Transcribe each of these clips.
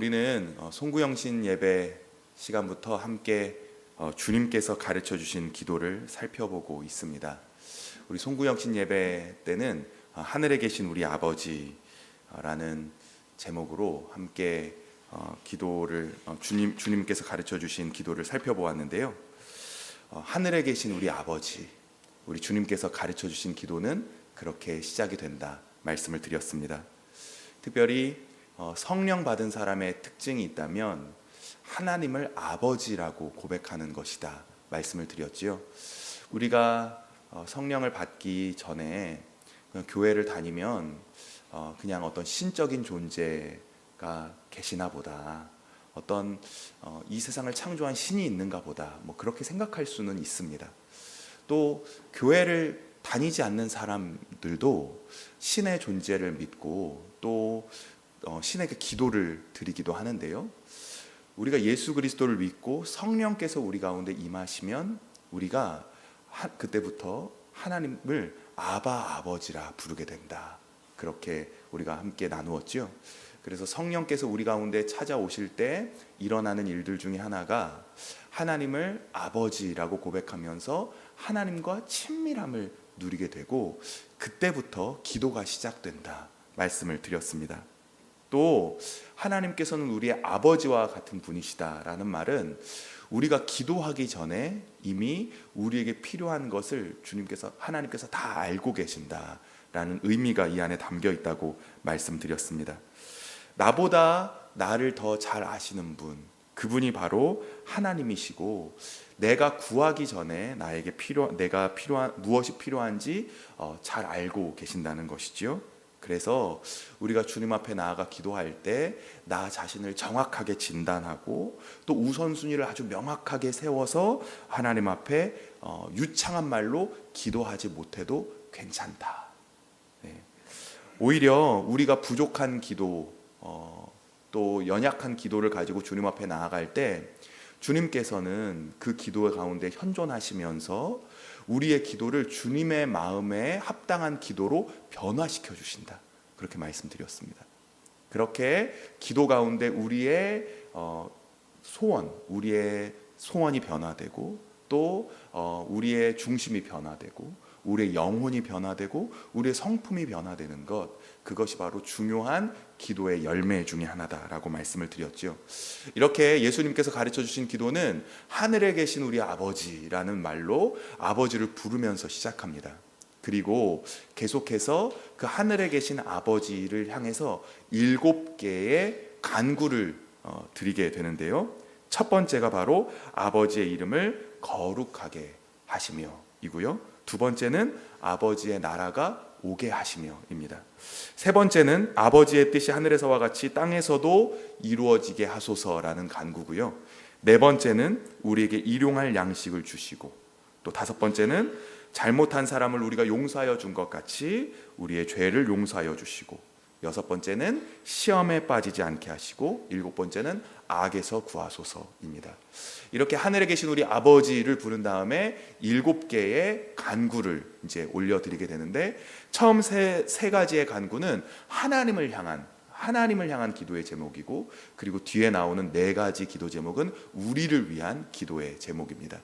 우리는 어, 송구영신 예배 시간부터 함께 어, 주님께서 가르쳐 주신 기도를 살펴보고 있습니다. 우리 송구영신 예배 때는 어, 하늘에 계신 우리 아버지라는 제목으로 함께 어, 기도를 어, 주님 주님께서 가르쳐 주신 기도를 살펴보았는데요. 어, 하늘에 계신 우리 아버지, 우리 주님께서 가르쳐 주신 기도는 그렇게 시작이 된다 말씀을 드렸습니다. 특별히 어, 성령 받은 사람의 특징이 있다면 하나님을 아버지라고 고백하는 것이다 말씀을 드렸지요. 우리가 어, 성령을 받기 전에 교회를 다니면 어, 그냥 어떤 신적인 존재가 계시나 보다. 어떤 어, 이 세상을 창조한 신이 있는가 보다. 뭐 그렇게 생각할 수는 있습니다. 또 교회를 다니지 않는 사람들도 신의 존재를 믿고 또 어, 신에게 기도를 드리기도 하는데요. 우리가 예수 그리스도를 믿고 성령께서 우리 가운데 임하시면 우리가 하, 그때부터 하나님을 아바 아버지라 부르게 된다. 그렇게 우리가 함께 나누었죠. 그래서 성령께서 우리 가운데 찾아오실 때 일어나는 일들 중에 하나가 하나님을 아버지라고 고백하면서 하나님과 친밀함을 누리게 되고 그때부터 기도가 시작된다 말씀을 드렸습니다. 또 하나님께서는 우리의 아버지와 같은 분이시다라는 말은 우리가 기도하기 전에 이미 우리에게 필요한 것을 주님께서 하나님께서 다 알고 계신다라는 의미가 이 안에 담겨 있다고 말씀드렸습니다. 나보다 나를 더 잘 아시는 분, 그분이 바로 하나님이시고 내가 구하기 전에 나에게 필요 내가 필요한 무엇이 필요한지 어, 잘 알고 계신다는 것이지요. 그래서 우리가 주님 앞에 나아가 기도할 때 나 자신을 정확하게 진단하고 또 우선순위를 아주 명확하게 세워서 하나님 앞에 어, 유창한 말로 기도하지 못해도 괜찮다. 네. 오히려 우리가 부족한 기도 어, 또 연약한 기도를 가지고 주님 앞에 나아갈 때 주님께서는 그 기도 가운데 현존하시면서 우리의 기도를 주님의 마음에 합당한 기도로 변화시켜 주신다. 그렇게 말씀드렸습니다. 그렇게 기도 가운데 우리의 어, 소원, 우리의 소원이 변화되고 또 어, 우리의 중심이 변화되고 우리의 영혼이 변화되고 우리의 성품이 변화되는 것 그것이 바로 중요한 기도의 열매 중의 하나다라고 말씀을 드렸죠. 이렇게 예수님께서 가르쳐 주신 기도는 하늘에 계신 우리 아버지라는 말로 아버지를 부르면서 시작합니다. 그리고 계속해서 그 하늘에 계신 아버지를 향해서 일곱 개의 간구를 어, 드리게 되는데요. 첫 번째가 바로 아버지의 이름을 거룩하게 하시며이고요. 두 번째는 아버지의 나라가 오게 하시며입니다. 세 번째는 아버지의 뜻이 하늘에서와 같이 땅에서도 이루어지게 하소서라는 간구고요. 네 번째는 우리에게 일용할 양식을 주시고 또 다섯 번째는 잘못한 사람을 우리가 용서하여 준 것 같이 우리의 죄를 용서하여 주시고 여섯 번째는 시험에 빠지지 않게 하시고 일곱 번째는 악에서 구하소서입니다. 이렇게 하늘에 계신 우리 아버지를 부른 다음에 일곱 개의 간구를 이제 올려드리게 되는데 처음 세, 세 가지의 간구는 하나님을 향한 하나님을 향한 기도의 제목이고 그리고 뒤에 나오는 네 가지 기도 제목은 우리를 위한 기도의 제목입니다.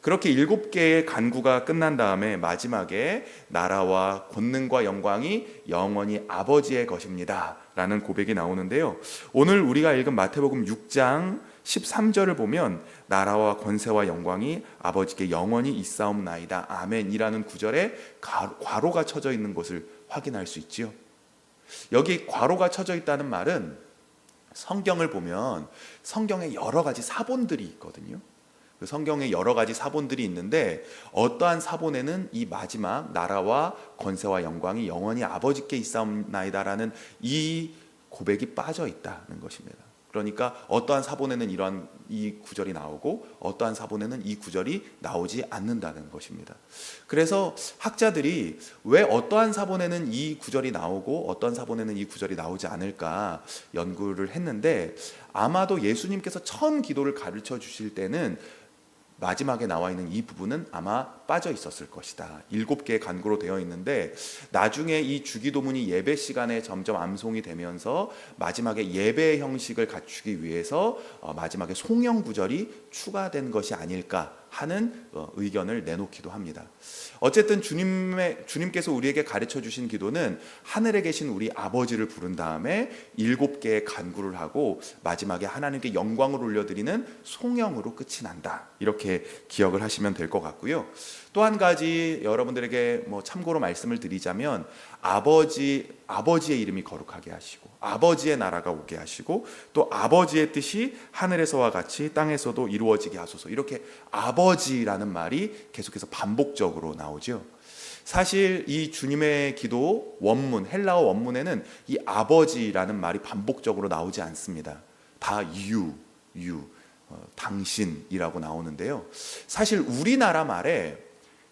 그렇게 일곱 개의 간구가 끝난 다음에 마지막에 나라와 권능과 영광이 영원히 아버지의 것입니다. 라는 고백이 나오는데요. 오늘 우리가 읽은 마태복음 6장 13절을 보면 나라와 권세와 영광이 아버지께 영원히 있사옵나이다. 아멘이라는 구절에 괄호가 쳐져 있는 것을 확인할 수 있지요. 여기 괄호가 쳐져 있다는 말은 성경을 보면 성경에 여러 가지 사본들이 있거든요. 그 성경에 여러 가지 사본들이 있는데 어떠한 사본에는 이 마지막 나라와 권세와 영광이 영원히 아버지께 있사옵나이다라는 이 고백이 빠져 있다는 것입니다. 그러니까 어떠한 사본에는 이러한 이 구절이 나오고 어떠한 사본에는 이 구절이 나오지 않는다는 것입니다. 그래서 학자들이 왜 어떠한 사본에는 이 구절이 나오고 어떠한 사본에는 이 구절이 나오지 않을까 연구를 했는데 아마도 예수님께서 처음 기도를 가르쳐 주실 때는 마지막에 나와 있는 이 부분은 아마 빠져 있었을 것이다. 일곱 개의 간구로 되어 있는데 나중에 이 주기도문이 예배 시간에 점점 암송이 되면서 마지막에 예배 형식을 갖추기 위해서 어, 마지막에 송영 구절이 추가된 것이 아닐까 하는 어, 의견을 내놓기도 합니다. 어쨌든 주님의 주님께서 우리에게 가르쳐 주신 기도는 하늘에 계신 우리 아버지를 부른 다음에 일곱 개의 간구를 하고 마지막에 하나님께 영광을 올려드리는 송영으로 끝이 난다. 이렇게 기억을 하시면 될 것 같고요. 또 한 가지 여러분들에게 뭐 참고로 말씀을 드리자면 아버지 아버지의 이름이 거룩하게 하시고 아버지의 나라가 오게 하시고 또 아버지의 뜻이 하늘에서와 같이 땅에서도 이루어지게 하소서 이렇게 아버지라는 말이 계속해서 반복적으로 나오죠. 사실 이 주님의 기도 원문 헬라어 원문에는 이 아버지라는 말이 반복적으로 나오지 않습니다. 다 유, 유, 어, 당신이라고 나오는데요. 사실 우리나라 말에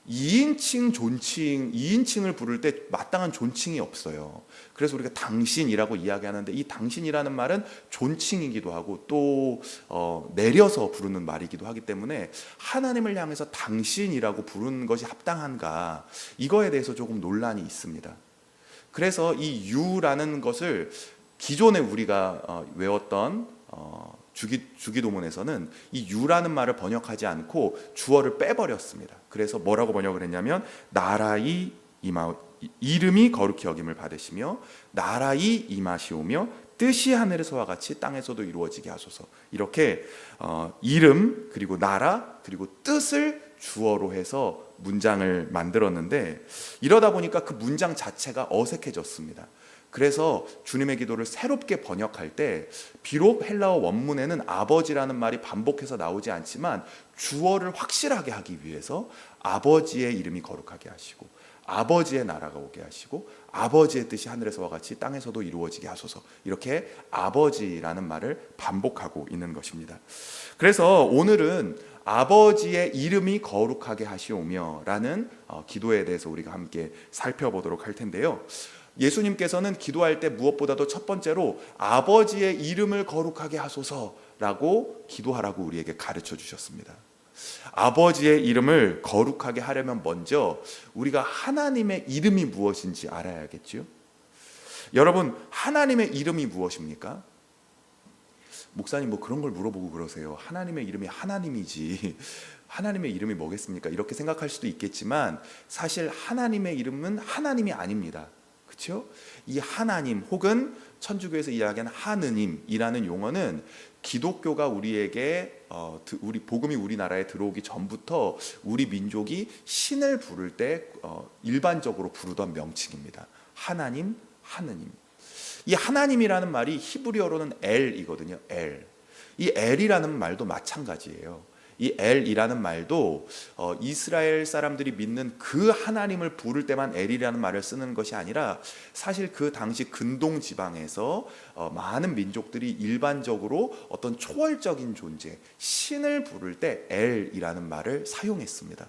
2인칭 존칭, 2인칭을 부를 때 마땅한 존칭이 없어요. 그래서 우리가 당신이라고 이야기하는데 이 당신이라는 말은 존칭이기도 하고 또 어, 내려서 부르는 말이기도 하기 때문에 하나님을 향해서 당신이라고 부르는 것이 합당한가 이거에 대해서 조금 논란이 있습니다. 그래서 이 유라는 것을 기존에 우리가 어, 외웠던 어, 주기 주기 도문에서는 이 유라는 말을 번역하지 않고 주어를 빼버렸습니다. 그래서 뭐라고 번역을 했냐면 나라의 임하 이름이 거룩히 여김을 받으시며 나라의 임하시오며 뜻이 하늘에서와 같이 땅에서도 이루어지게 하소서. 이렇게 어, 이름 그리고 나라 그리고 뜻을 주어로 해서 문장을 만들었는데 이러다 보니까 그 문장 자체가 어색해졌습니다. 그래서 주님의 기도를 새롭게 번역할 때 비록 헬라어 원문에는 아버지라는 말이 반복해서 나오지 않지만 주어를 확실하게 하기 위해서 아버지의 이름이 거룩하게 하시고 아버지의 나라가 오게 하시고 아버지의 뜻이 하늘에서와 같이 땅에서도 이루어지게 하소서 이렇게 아버지라는 말을 반복하고 있는 것입니다. 그래서 오늘은 아버지의 이름이 거룩하게 하시오며라는 어, 기도에 대해서 우리가 함께 살펴보도록 할 텐데요. 예수님께서는 기도할 때 무엇보다도 첫 번째로 아버지의 이름을 거룩하게 하소서라고 기도하라고 우리에게 가르쳐 주셨습니다. 아버지의 이름을 거룩하게 하려면 먼저 우리가 하나님의 이름이 무엇인지 알아야겠죠. 여러분, 하나님의 이름이 무엇입니까? 목사님 뭐 그런 걸 물어보고 그러세요. 하나님의 이름이 하나님이지. 하나님의 이름이 뭐겠습니까? 이렇게 생각할 수도 있겠지만 사실 하나님의 이름은 하나님이 아닙니다. 그렇죠? 이 하나님 혹은 천주교에서 이야기하는 하느님이라는 용어는 기독교가 우리에게 어, 드- 우리 복음이 우리나라에 들어오기 전부터 우리 민족이 신을 부를 때 어, 일반적으로 부르던 명칭입니다. 하나님, 하느님. 이 하나님이라는 말이 히브리어로는 엘이거든요. 엘. 이 엘이라는 말도 마찬가지예요. 이 엘이라는 말도 어, 이스라엘 사람들이 믿는 그 하나님을 부를 때만 엘이라는 말을 쓰는 것이 아니라 사실 그 당시 근동 지방에서 어, 많은 민족들이 일반적으로 어떤 초월적인 존재 신을 부를 때 엘이라는 말을 사용했습니다.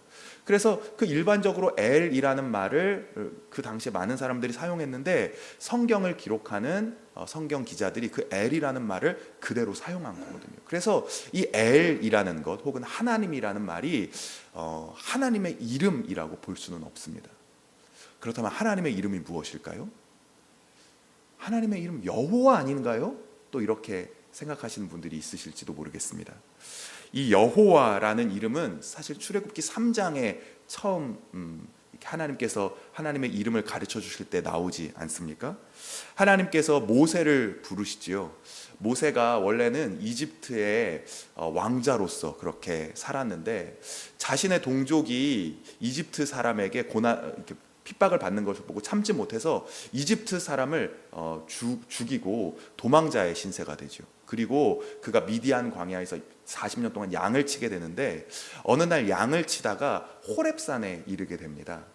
그래서 그 일반적으로 엘이라는 말을 어, 그 당시에 많은 사람들이 사용했는데 성경을 기록하는 어, 성경 기자들이 그 엘이라는 말을 그대로 사용한 거거든요. 그래서 이 엘이라는 것 혹은 하나님이라는 말이 어, 하나님의 이름이라고 볼 수는 없습니다. 그렇다면 하나님의 이름이 무엇일까요? 하나님의 이름 여호와 아닌가요? 또 이렇게 생각하시는 분들이 있으실지도 모르겠습니다. 이 여호와라는 이름은 사실 출애굽기 3장에 처음 음, 하나님께서 하나님의 이름을 가르쳐 주실 때 나오지 않습니까? 하나님께서 모세를 부르시지요. 모세가 원래는 이집트의 어, 왕자로서 그렇게 살았는데 자신의 동족이 이집트 사람에게 고난 핍박을 받는 것을 보고 참지 못해서 이집트 사람을 어, 주, 죽이고 도망자의 신세가 되죠. 그리고 그가 미디안 광야에서 40년 동안 양을 치게 되는데 어느 날 양을 치다가 호렙산에 이르게 됩니다.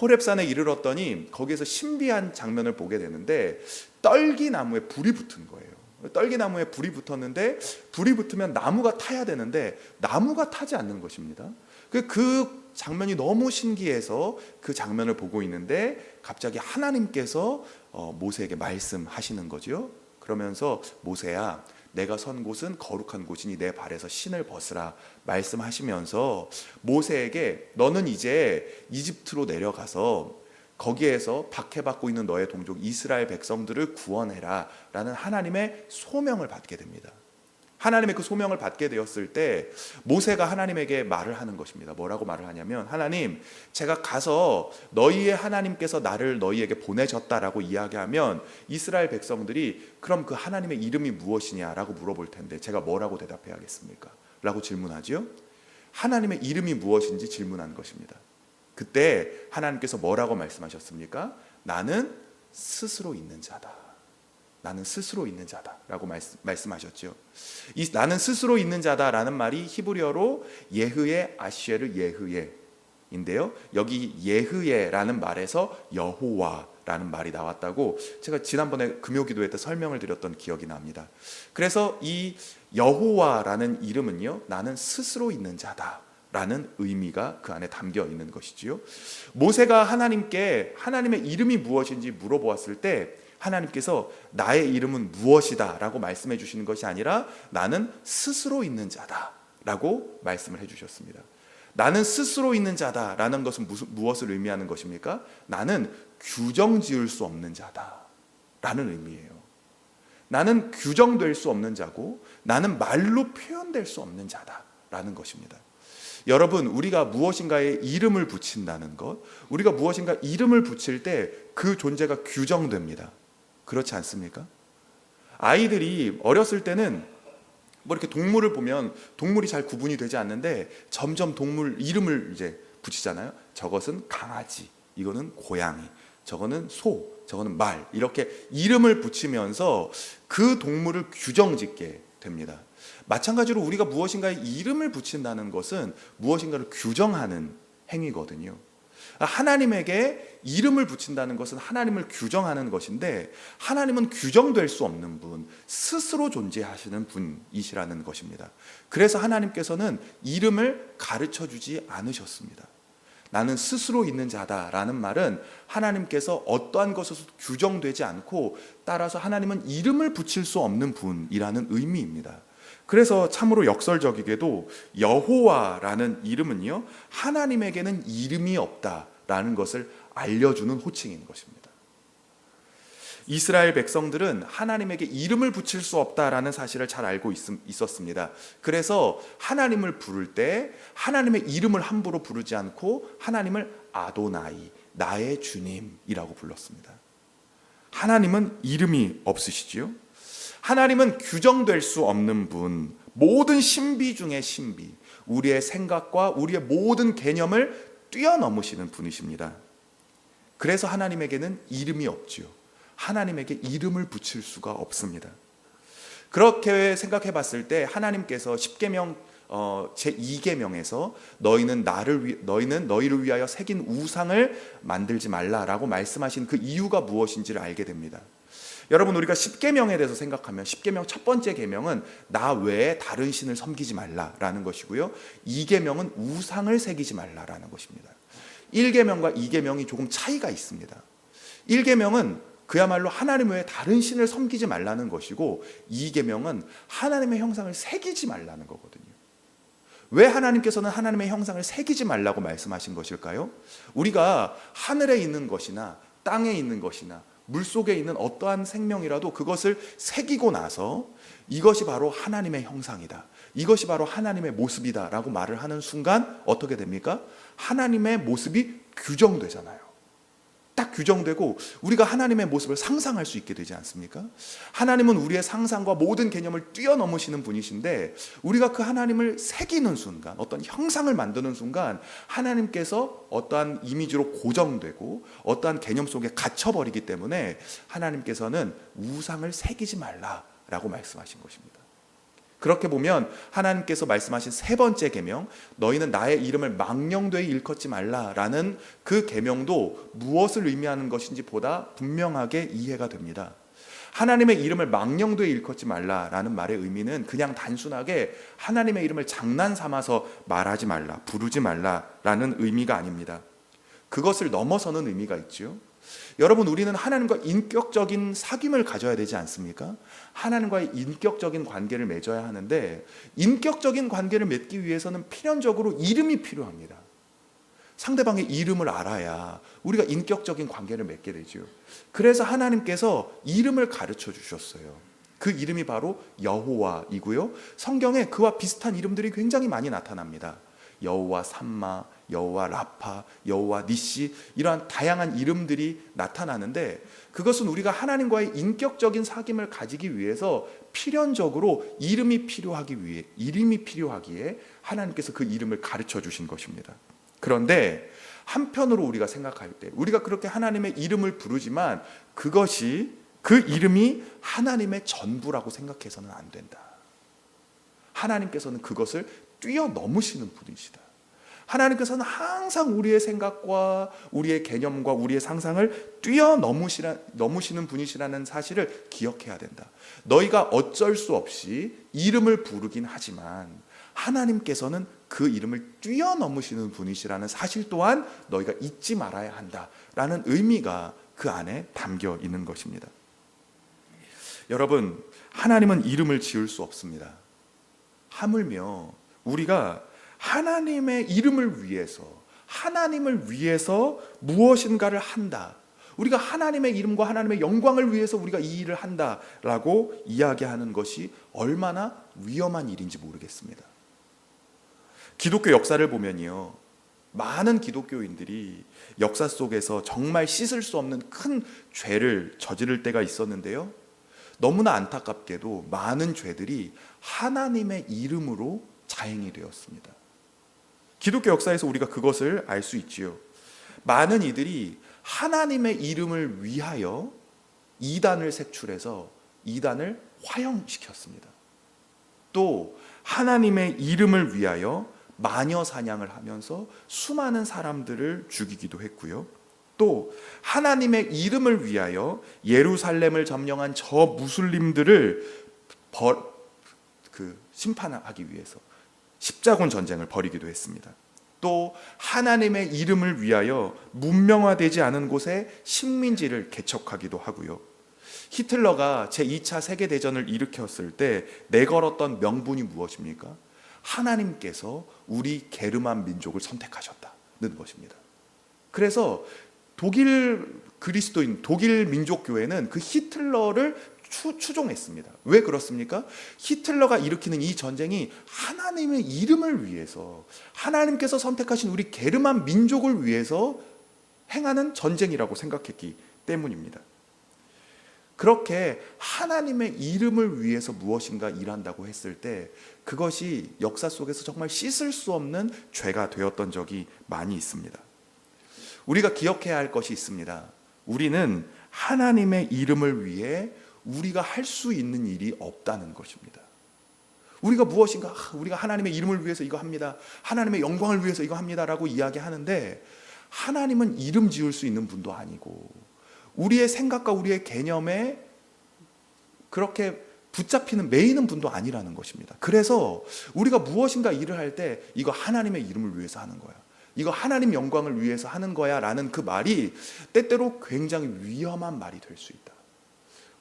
호렙산에 이르렀더니 거기에서 신비한 장면을 보게 되는데 떨기 나무에 불이 붙은 거예요. 떨기 나무에 불이 붙었는데 불이 붙으면 나무가 타야 되는데 나무가 타지 않는 것입니다. 그, 그 장면이 너무 신기해서 그 장면을 보고 있는데 갑자기 하나님께서 어, 모세에게 말씀하시는 거죠. 그러면서 모세야 내가 선 곳은 거룩한 곳이니 내 발에서 신을 벗으라 말씀하시면서 모세에게 너는 이제 이집트로 내려가서 거기에서 박해받고 있는 너의 동족 이스라엘 백성들을 구원해라 라는 하나님의 소명을 받게 됩니다. 하나님의 그 소명을 받게 되었을 때 모세가 하나님에게 말을 하는 것입니다. 뭐라고 말을 하냐면 하나님 제가 가서 너희의 하나님께서 나를 너희에게 보내셨다라고 이야기하면 이스라엘 백성들이 그럼 그 하나님의 이름이 무엇이냐라고 물어볼 텐데 제가 뭐라고 대답해야겠습니까? 라고 질문하지요. 하나님의 이름이 무엇인지 질문한 것입니다. 그때 하나님께서 뭐라고 말씀하셨습니까? 나는 스스로 있는 자다. 나는 스스로 있는 자다라고 말씀, 말씀하셨죠. 이 나는 스스로 있는 자다라는 말이 히브리어로 예흐의 아시에르 예흐예인데요. 여기 예흐예라는 말에서 여호와라는 말이 나왔다고 제가 지난번에 금요기도회 때 설명을 드렸던 기억이 납니다. 그래서 이 여호와라는 이름은요. 나는 스스로 있는 자다. 라는 의미가 그 안에 담겨 있는 것이지요. 모세가 하나님께 하나님의 이름이 무엇인지 물어보았을 때 하나님께서 나의 이름은 무엇이다라고 말씀해 주시는 것이 아니라 나는 스스로 있는 자다라고 말씀을 해 주셨습니다. 나는 스스로 있는 자다라는 것은 무슨 무엇을 의미하는 것입니까? 나는 규정 지을 수 없는 자다라는 의미예요. 나는 규정될 수 없는 자고 나는 말로 표현될 수 없는 자다라는 것입니다. 여러분, 우리가 무엇인가에 이름을 붙인다는 것, 우리가 무엇인가 이름을 붙일 때 그 존재가 규정됩니다. 그렇지 않습니까? 아이들이 어렸을 때는 뭐 이렇게 동물을 보면 동물이 잘 구분이 되지 않는데 점점 동물 이름을 이제 붙이잖아요. 저것은 강아지, 이거는 고양이, 저거는 소, 저거는 말 이렇게 이름을 붙이면서 그 동물을 규정짓게 됩니다. 마찬가지로 우리가 무엇인가에 이름을 붙인다는 것은 무엇인가를 규정하는 행위거든요. 하나님에게 이름을 붙인다는 것은 하나님을 규정하는 것인데 하나님은 규정될 수 없는 분, 스스로 존재하시는 분이시라는 것입니다. 그래서 하나님께서는 이름을 가르쳐 주지 않으셨습니다. 나는 스스로 있는 자다라는 말은 하나님께서 어떠한 것에서 규정되지 않고 따라서 하나님은 이름을 붙일 수 없는 분이라는 의미입니다. 그래서 참으로 역설적이게도 여호와라는 이름은요 하나님에게는 이름이 없다라는 것을 알려주는 호칭인 것입니다. 이스라엘 백성들은 하나님에게 이름을 붙일 수 없다라는 사실을 잘 알고 있, 었습니다 그래서 하나님을 부를 때 하나님의 이름을 함부로 부르지 않고 하나님을 아도나이, 나의 주님이라고 불렀습니다. 하나님은 이름이 없으시지요? 하나님은 규정될 수 없는 분, 모든 신비 중의 신비, 우리의 생각과 우리의 모든 개념을 뛰어넘으시는 분이십니다. 그래서 하나님에게는 이름이 없지요. 하나님에게 이름을 붙일 수가 없습니다. 그렇게 생각해 봤을 때 하나님께서 10계명 어, 제 2계명에서 너희는 나를 위, 너희는 너희를 위하여 새긴 우상을 만들지 말라라고 말씀하신 그 이유가 무엇인지를 알게 됩니다. 여러분 우리가 10계명에 대해서 생각하면 10계명 첫 번째 계명은 나 외에 다른 신을 섬기지 말라라는 것이고요. 2계명은 우상을 새기지 말라라는 것입니다. 1계명과 2계명이 조금 차이가 있습니다. 1계명은 그야말로 하나님 외에 다른 신을 섬기지 말라는 것이고 2계명은 하나님의 형상을 새기지 말라는 거거든요. 왜 하나님께서는 하나님의 형상을 새기지 말라고 말씀하신 것일까요? 우리가 하늘에 있는 것이나 땅에 있는 것이나 물 속에 있는 어떠한 생명이라도 그것을 새기고 나서 이것이 바로 하나님의 형상이다. 이것이 바로 하나님의 모습이다라고 말을 하는 순간 어떻게 됩니까? 하나님의 모습이 규정되잖아요. 딱 규정되고 우리가 하나님의 모습을 상상할 수 있게 되지 않습니까? 하나님은 우리의 상상과 모든 개념을 뛰어넘으시는 분이신데 우리가 그 하나님을 새기는 순간 어떤 형상을 만드는 순간 하나님께서 어떠한 이미지로 고정되고 어떠한 개념 속에 갇혀버리기 때문에 하나님께서는 우상을 새기지 말라라고 말씀하신 것입니다. 그렇게 보면 하나님께서 말씀하신 세 번째 계명 너희는 나의 이름을 망령되이 일컫지 말라라는 그 계명도 무엇을 의미하는 것인지 보다 분명하게 이해가 됩니다. 하나님의 이름을 망령되이 일컫지 말라라는 말의 의미는 그냥 단순하게 하나님의 이름을 장난 삼아서 말하지 말라, 부르지 말라라는 의미가 아닙니다. 그것을 넘어서는 의미가 있지요. 여러분 우리는 하나님과 인격적인 사귐을 가져야 되지 않습니까? 하나님과의 인격적인 관계를 맺어야 하는데 인격적인 관계를 맺기 위해서는 필연적으로 이름이 필요합니다. 상대방의 이름을 알아야 우리가 인격적인 관계를 맺게 되죠. 그래서 하나님께서 이름을 가르쳐 주셨어요. 그 이름이 바로 여호와이고요. 성경에 그와 비슷한 이름들이 굉장히 많이 나타납니다. 여호와 삼마, 여호와 라파, 여호와 니시 이러한 다양한 이름들이 나타나는데 그것은 우리가 하나님과의 인격적인 사귐을 가지기 위해서 필연적으로 이름이 필요하기 위해 이름이 필요하기에 하나님께서 그 이름을 가르쳐 주신 것입니다. 그런데 한편으로 우리가 생각할 때 우리가 그렇게 하나님의 이름을 부르지만 그것이 그 이름이 하나님의 전부라고 생각해서는 안 된다. 하나님께서는 그것을 뛰어넘으시는 분이시다. 하나님께서는 항상 우리의 생각과 우리의 개념과 우리의 상상을 뛰어넘으시라, 넘으시는 분이시라는 사실을 기억해야 된다. 너희가 어쩔 수 없이 이름을 부르긴 하지만 하나님께서는 그 이름을 뛰어넘으시는 분이시라는 사실 또한 너희가 잊지 말아야 한다라는 의미가 그 안에 담겨 있는 것입니다. 여러분, 하나님은 이름을 지을 수 없습니다. 하물며 우리가 하나님의 이름을 위해서 하나님을 위해서 무엇인가를 한다. 우리가 하나님의 이름과 하나님의 영광을 위해서 우리가 이 일을 한다라고 이야기하는 것이 얼마나 위험한 일인지 모르겠습니다. 기독교 역사를 보면요. 많은 기독교인들이 역사 속에서 정말 씻을 수 없는 큰 죄를 저지를 때가 있었는데요. 너무나 안타깝게도 많은 죄들이 하나님의 이름으로 자행이 되었습니다. 기독교 역사에서 우리가 그것을 알 수 있지요. 많은 이들이 하나님의 이름을 위하여 이단을 색출해서 이단을 화형시켰습니다. 또 하나님의 이름을 위하여 마녀 사냥을 하면서 수많은 사람들을 죽이기도 했고요. 또 하나님의 이름을 위하여 예루살렘을 점령한 저 무슬림들을 벌, 그 심판하기 위해서 십자군 전쟁을 벌이기도 했습니다. 또 하나님의 이름을 위하여 문명화되지 않은 곳에 식민지를 개척하기도 하고요. 히틀러가 제2차 세계대전을 일으켰을 때 내걸었던 명분이 무엇입니까? 하나님께서 우리 게르만 민족을 선택하셨다는 것입니다. 그래서 독일 그리스도인 독일 민족 교회는 그 히틀러를 추, 추종했습니다. 왜 그렇습니까? 히틀러가 일으키는 이 전쟁이 하나님의 이름을 위해서 하나님께서 선택하신 우리 게르만 민족을 위해서 행하는 전쟁이라고 생각했기 때문입니다. 그렇게 하나님의 이름을 위해서 무엇인가 일한다고 했을 때 그것이 역사 속에서 정말 씻을 수 없는 죄가 되었던 적이 많이 있습니다. 우리가 기억해야 할 것이 있습니다. 우리는 하나님의 이름을 위해 우리가 할 수 있는 일이 없다는 것입니다. 우리가 무엇인가 아, 우리가 하나님의 이름을 위해서 이거 합니다. 하나님의 영광을 위해서 이거 합니다라고 이야기하는데 하나님은 이름 지을 수 있는 분도 아니고 우리의 생각과 우리의 개념에 그렇게 붙잡히는 매이는 분도 아니라는 것입니다. 그래서 우리가 무엇인가 일을 할 때 이거 하나님의 이름을 위해서 하는 거야. 이거 하나님 영광을 위해서 하는 거야라는 그 말이 때때로 굉장히 위험한 말이 될 수 있다.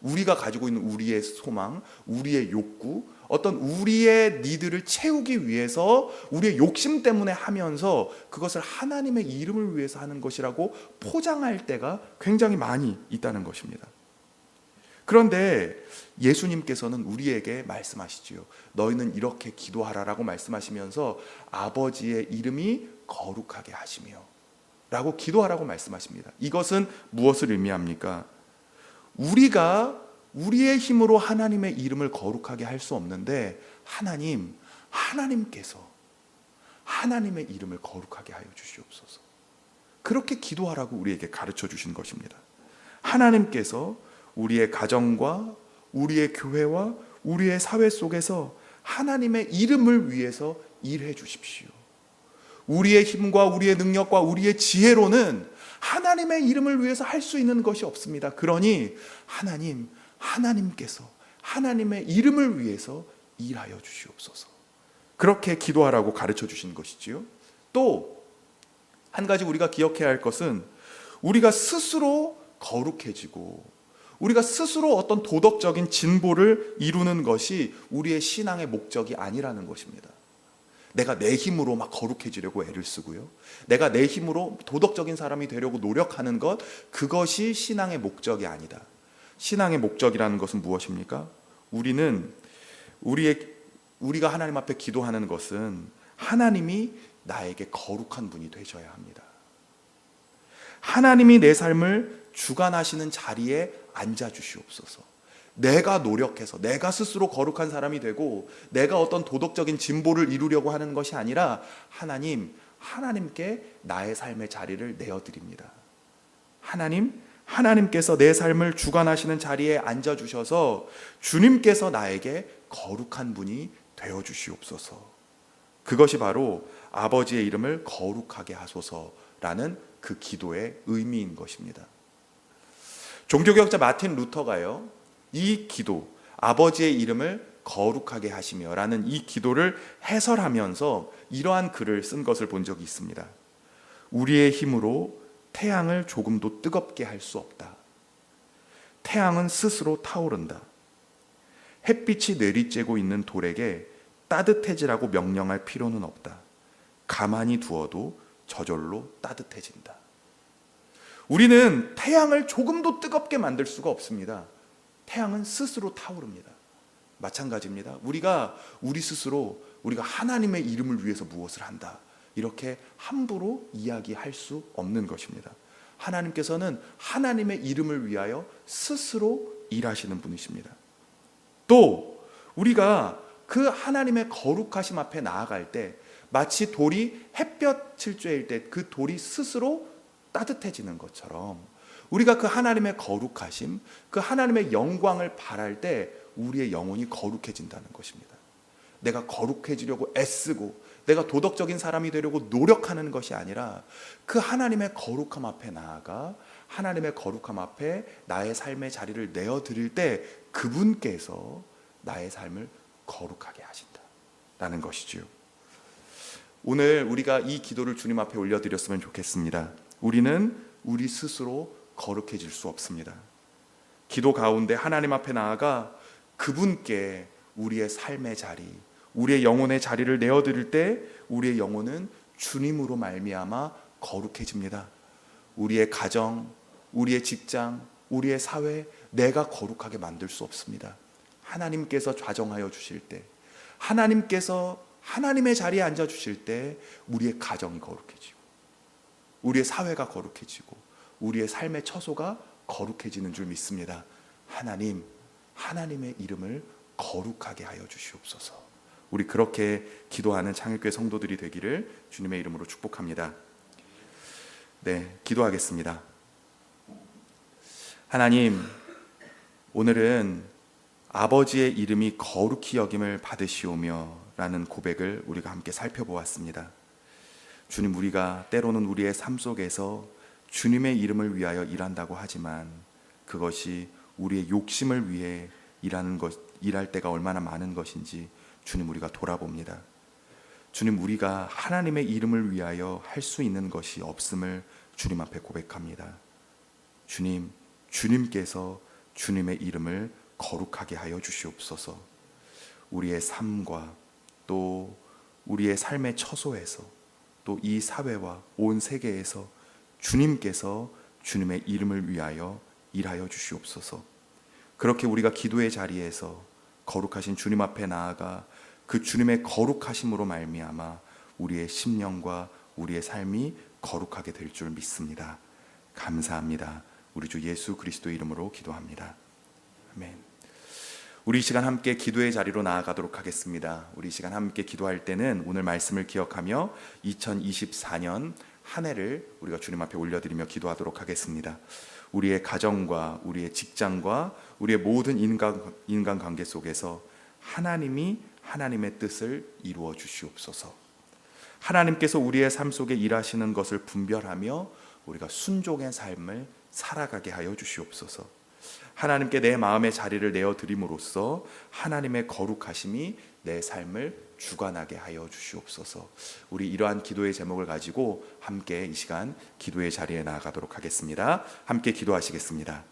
우리가 가지고 있는 우리의 소망, 우리의 욕구, 어떤 우리의 니들을 채우기 위해서 우리의 욕심 때문에 하면서 그것을 하나님의 이름을 위해서 하는 것이라고 포장할 때가 굉장히 많이 있다는 것입니다. 그런데 예수님께서는 우리에게 말씀하시지요. 너희는 이렇게 기도하라라고 말씀하시면서 아버지의 이름이 거룩하게 하시며 라고 기도하라고 말씀하십니다. 이것은 무엇을 의미합니까? 우리가 우리의 힘으로 하나님의 이름을 거룩하게 할 수 없는데 하나님, 하나님께서 하나님의 이름을 거룩하게 하여 주시옵소서. 그렇게 기도하라고 우리에게 가르쳐 주신 것입니다. 하나님께서 우리의 가정과 우리의 교회와 우리의 사회 속에서 하나님의 이름을 위해서 일해 주십시오. 우리의 힘과 우리의 능력과 우리의 지혜로는 하나님의 이름을 위해서 할 수 있는 것이 없습니다. 그러니 하나님, 하나님께서 하나님의 이름을 위해서 일하여 주시옵소서. 그렇게 기도하라고 가르쳐 주신 것이지요. 또 한 가지 우리가 기억해야 할 것은 우리가 스스로 거룩해지고 우리가 스스로 어떤 도덕적인 진보를 이루는 것이 우리의 신앙의 목적이 아니라는 것입니다. 내가 내 힘으로 막 거룩해지려고 애를 쓰고요. 내가 내 힘으로 도덕적인 사람이 되려고 노력하는 것, 그것이 신앙의 목적이 아니다. 신앙의 목적이라는 것은 무엇입니까? 우리는 우리의 우리가 하나님 앞에 기도하는 것은 하나님이 나에게 거룩한 분이 되셔야 합니다. 하나님이 내 삶을 주관하시는 자리에 앉아 주시옵소서. 내가 노력해서 내가 스스로 거룩한 사람이 되고 내가 어떤 도덕적인 진보를 이루려고 하는 것이 아니라 하나님 하나님께 나의 삶의 자리를 내어 드립니다. 하나님 하나님께서 내 삶을 주관하시는 자리에 앉아 주셔서 주님께서 나에게 거룩한 분이 되어 주시옵소서. 그것이 바로 아버지의 이름을 거룩하게 하소서라는 그 기도의 의미인 것입니다. 종교개혁자 마틴 루터가요, 이 기도, 아버지의 이름을 거룩하게 하시며라는 이 기도를 해설하면서 이러한 글을 쓴 것을 본 적이 있습니다. 우리의 힘으로 태양을 조금도 뜨겁게 할 수 없다. 태양은 스스로 타오른다. 햇빛이 내리쬐고 있는 돌에게 따뜻해지라고 명령할 필요는 없다. 가만히 두어도 저절로 따뜻해진다. 우리는 태양을 조금도 뜨겁게 만들 수가 없습니다. 태양은 스스로 타오릅니다. 마찬가지입니다. 우리가 우리 스스로 우리가 하나님의 이름을 위해서 무엇을 한다. 이렇게 함부로 이야기할 수 없는 것입니다. 하나님께서는 하나님의 이름을 위하여 스스로 일하시는 분이십니다. 또 우리가 그 하나님의 거룩하심 앞에 나아갈 때 마치 돌이 햇볕을 쬐일 때 그 돌이 스스로 따뜻해지는 것처럼 우리가 그 하나님의 거룩하심, 그 하나님의 영광을 바랄 때 우리의 영혼이 거룩해진다는 것입니다. 내가 거룩해지려고 애쓰고 내가 도덕적인 사람이 되려고 노력하는 것이 아니라 그 하나님의 거룩함 앞에 나아가 하나님의 거룩함 앞에 나의 삶의 자리를 내어 드릴 때 그분께서 나의 삶을 거룩하게 하신다라는 것이지요. 오늘 우리가 이 기도를 주님 앞에 올려드렸으면 좋겠습니다. 우리는 우리 스스로 거룩해질 수 없습니다. 기도 가운데 하나님 앞에 나아가 그분께 우리의 삶의 자리, 우리의 영혼의 자리를 내어 드릴 때 우리의 영혼은 주님으로 말미암아 거룩해집니다. 우리의 가정, 우리의 직장, 우리의 사회, 내가 거룩하게 만들 수 없습니다. 하나님께서 좌정하여 주실 때, 하나님께서 하나님의 자리에 앉아 주실 때 우리의 가정이 거룩해지고 우리의 사회가 거룩해지고 우리의 삶의 처소가 거룩해지는 줄 믿습니다. 하나님, 하나님의 이름을 거룩하게 하여 주시옵소서. 우리 그렇게 기도하는 창일교회 성도들이 되기를 주님의 이름으로 축복합니다. 네, 기도하겠습니다. 하나님, 오늘은 아버지의 이름이 거룩히 여김을 받으시오며 라는 고백을 우리가 함께 살펴보았습니다. 주님, 우리가 때로는 우리의 삶 속에서 주님의 이름을 위하여 일한다고 하지만 그것이 우리의 욕심을 위해 일하는 것, 일할 때가 얼마나 많은 것인지 주님 우리가 돌아봅니다. 주님 우리가 하나님의 이름을 위하여 할 수 있는 것이 없음을 주님 앞에 고백합니다. 주님, 주님께서 주님의 이름을 거룩하게 하여 주시옵소서. 우리의 삶과 또 우리의 삶의 처소에서 또 이 사회와 온 세계에서 주님께서 주님의 이름을 위하여 일하여 주시옵소서. 그렇게 우리가 기도의 자리에서 거룩하신 주님 앞에 나아가 그 주님의 거룩하심으로 말미암아 우리의 심령과 우리의 삶이 거룩하게 될 줄 믿습니다. 감사합니다. 우리 주 예수 그리스도 이름으로 기도합니다. 아멘. 우리 시간 함께 기도의 자리로 나아가도록 하겠습니다. 우리 시간 함께 기도할 때는 오늘 말씀을 기억하며 2024년 한 해를 우리가 주님 앞에 올려드리며 기도하도록 하겠습니다. 우리의 가정과 우리의 직장과 우리의 모든 인간 인간 관계 속에서 하나님이 하나님의 뜻을 이루어 주시옵소서. 하나님께서 우리의 삶 속에 일하시는 것을 분별하며 우리가 순종의 삶을 살아가게 하여 주시옵소서. 하나님께 내 마음의 자리를 내어 드림으로써 하나님의 거룩하심이 내 삶을 주관하게 하여 주시옵소서. 우리 이러한 기도의 제목을 가지고 함께 이 시간 기도의 자리에 나아가도록 하겠습니다. 함께 기도하시겠습니다.